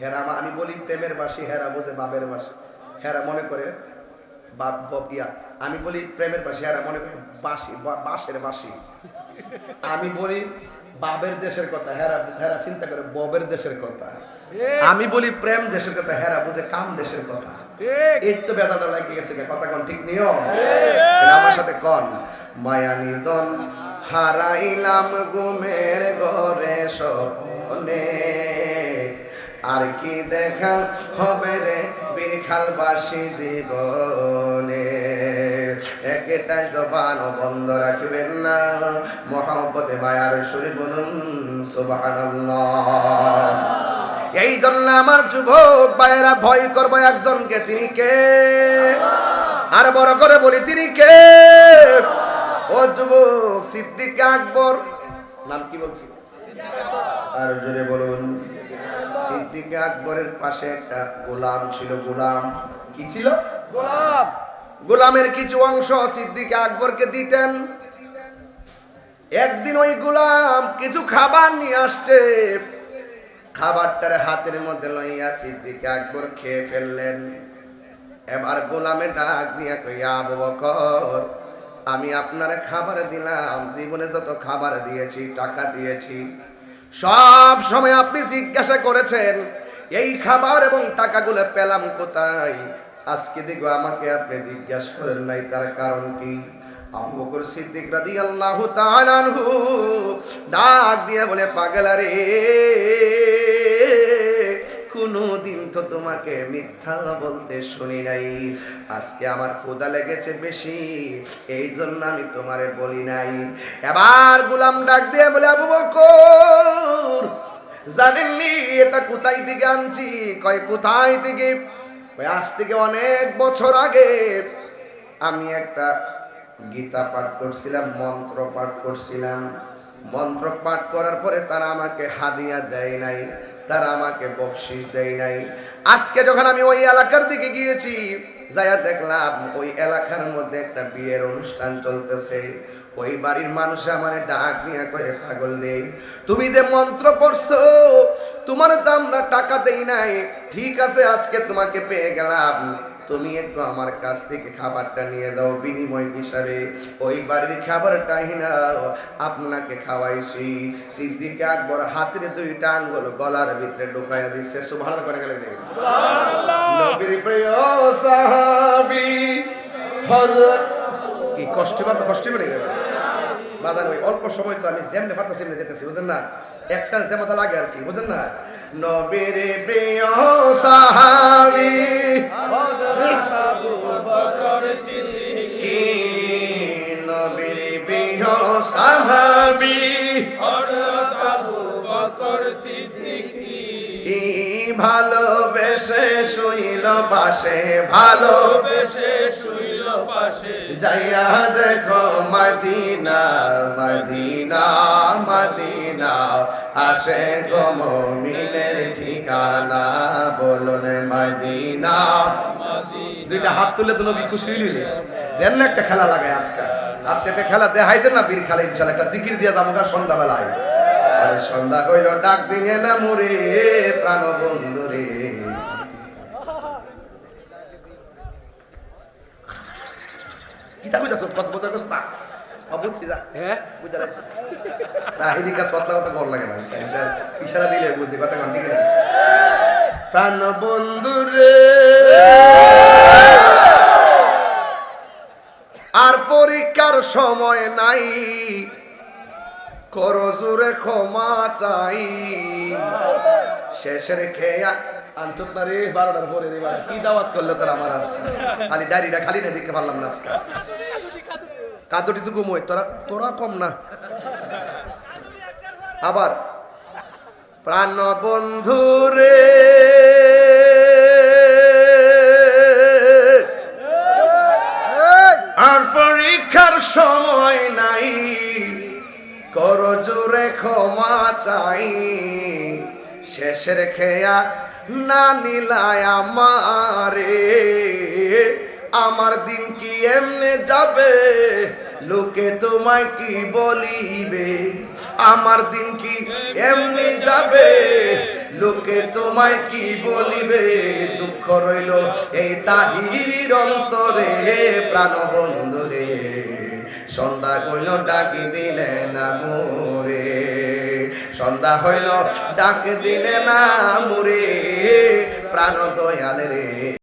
হেরা আমা- আমি বলি প্রেমের বাসি হেরা বোঝে বাবের বাসি। হেরা মনে করে বাপ বপ ইয়া। আমি বলি প্রেমের বাসি হেরা মনে করে বাসি বা- বাঁশের বাসি। আমি বলি বাবের দেশের কথা হেরা হেরা চিন্তা করে ববের দেশের কথা। আমি বলি প্রেম দেশের কথা হেরা বুঝে কাম দেশের কথা। এই তো বেদাটা লাগিয়ে গেছে কথা কোন ঠিক নিয়ম? আমার সাথে কন? মায়া নিদন হারাইলাম গুমের ঘরে স্বপনে। আর কি দেখা হবে রে বীরখালবাসী জীবনে? একটাই জবান বন্ধ রাখবেন না। মহাব্বতে, মায়ার সুরে বলুন, সুবহানাল্লাহ। এই জন্য আমার যুবক ভাইয়েরা, ভয় করব একজনকে। তিনি কে? আর বড় করে বলি, তিনি কে? ও যুবক, সিদ্দিক আকবর। নাম কি বলছি? আর জোরে বলুন। সিদ্দিক আকবরের পাশে একটা গোলাম ছিল। গোলাম কি ছিল? গোলাম। গোলামের কিছু অংশ সিদ্দিক আকবরকে দিতেন। একদিন ওই গোলাম কিছু খাবার নিয়ে আসছে। খাবারটার হাতের মধ্যে লইয়া সিদ্দিক আকবর খেয়ে ফেললেন। এবার গোলামে ডাক দিয়া কইয়া আবু বকর আমি আপনার খাবার দিলাম। জীবনে যত খাবার দিয়েছি টাকা দিয়েছি সব সময় আপনি জিজ্ঞাসা করেছেন, এই খাবার এবং টাকাগুলো পেলাম কোথায়? আজকে দেখো আমাকে আপনি জিজ্ঞাসা করেন নাই, তার কারণ কি? আবু বকর সিদ্দিক রাদিয়াল্লাহু তাআলা ডাক দিয়ে বলে পাগলা রে কোনো দিন তো তোমাকে মিথ্যা বলতে শুনি নাই। আজকে আমার ক্ষুদা লেগেছে বেশি, এই জন্য আমি তোমারে বলি নাই। এবার গুলাম ডাক দিয়ে বলে, আবু বকর, জানেননি এটা কোথায় থেকে আনছি? কয়, কোথায় থেকে আজ থেকে অনেক বছর আগে আমি একটা গীতা পাঠ করছিলাম, মন্ত্র পাঠ করছিলাম। মন্ত্র পাঠ করার পরে তারা আমাকে হাদিয়া দেয় নাই। তারা আমাকে বকশিস দেয় নাই। আজকে যখন আমি ওই এলাকার দিকে গিয়েছি, যাইয়া দেখলাম ওই এলাকার মধ্যে একটা বিয়ের অনুষ্ঠান চলতেছে। ওই বাড়ির মানুষ আমার ডাক নিয়ে করে পাগল রে, তুমি যে মন্ত্র পড়ছো, তোমার তো আমরা টাকা দেই নাই। ঠিক আছে, আজকে তোমাকে পেয়ে গেলাম। তুমি একটু আমার কাছ থেকে খাবারটা নিয়ে যাও বিনিময় হিসাবে। ওই বাড়ির খাবারটা হিনা আপনাকে খাওয়াইছি। সিদ্দিক আকবর হাতের দুই দুইটা আঙ্গুল গলার ভিতরে ঢুকাইয়া দিচ্ছে সুভান করে গেলে নবীর প্রিয় সাহাবী হযরত কি কষ্ট পাবে কষ্ট গেলে? বাজার ওই অল্প সময় তো আমি যেমনি পারতেছি এমনি যেতেছি বুঝেন না? একটা জামাতা লাগে আর কি, বুঝেন না? নবীর প্রিয় সাহাবি, হযরত আবু বকর সিদ্দিকী, নবীর প্রিয় সাহাবি, হযরত আবু বকর সিদ্দিক। ভালোবেসে শুইল পাশে ভালো বেশে শুইল পাশে। যাইয়া দেখো মদিনা মদিনা মদিনা। আসে গো মমিনের ঠিকানা, বলুন মদিনা। দুইটা হাত তুলে তো নবী খুশি হইলি দেন না একটা খেলা লাগায় আজকে। আজকে একটা খেলা দেখাই দেন না, বীর খেলা ইনশাল্লাহ একটা জিকির দিয়ে যাব সন্ধ্যাবেলায়। সন্ধ্যা হইল ডাক দিয়ে না মুরে প্রাণ বন্ধু রে। কিতা কইতাছ কত বছর কষ্ট না ও বুঝছি যা। হ্যাঁ? বুঝা লাগছে তাহিরি কাজ কথা কথা কর লাগে না ইশারা- দিলে বুঝি কথা কোন ঠিক না প্রাণ বন্ধু আর পরীক্ষার সময় নাই। করো জোরে ক্ষমা চাই। শেষের খেয়া রে দাওয়াত আমার খালি খালি না পারলাম না তোরা তোরা কম না। আবার, প্রাণ বন্ধু রে। আর পরীক্ষার সময় নাই। কর ক্ষমা চাই। শেষের খেয়া না নিলায় আমারে। আমার দিন কি এমনে যাবে? লোকে তোমায় কি বলিবে? আমার দিন কি এমনি যাবে? লোকে তোমায় কি বলিবে? দুঃখ রইল এই তাহির অন্তরে প্রাণ বন্ধুরে সন্ধ্যা কইল, ডাকি দিলে না মুরে। সন্ধ্যা হইল, ডাক দিলে না মুরে। প্রাণ দয়াল রে।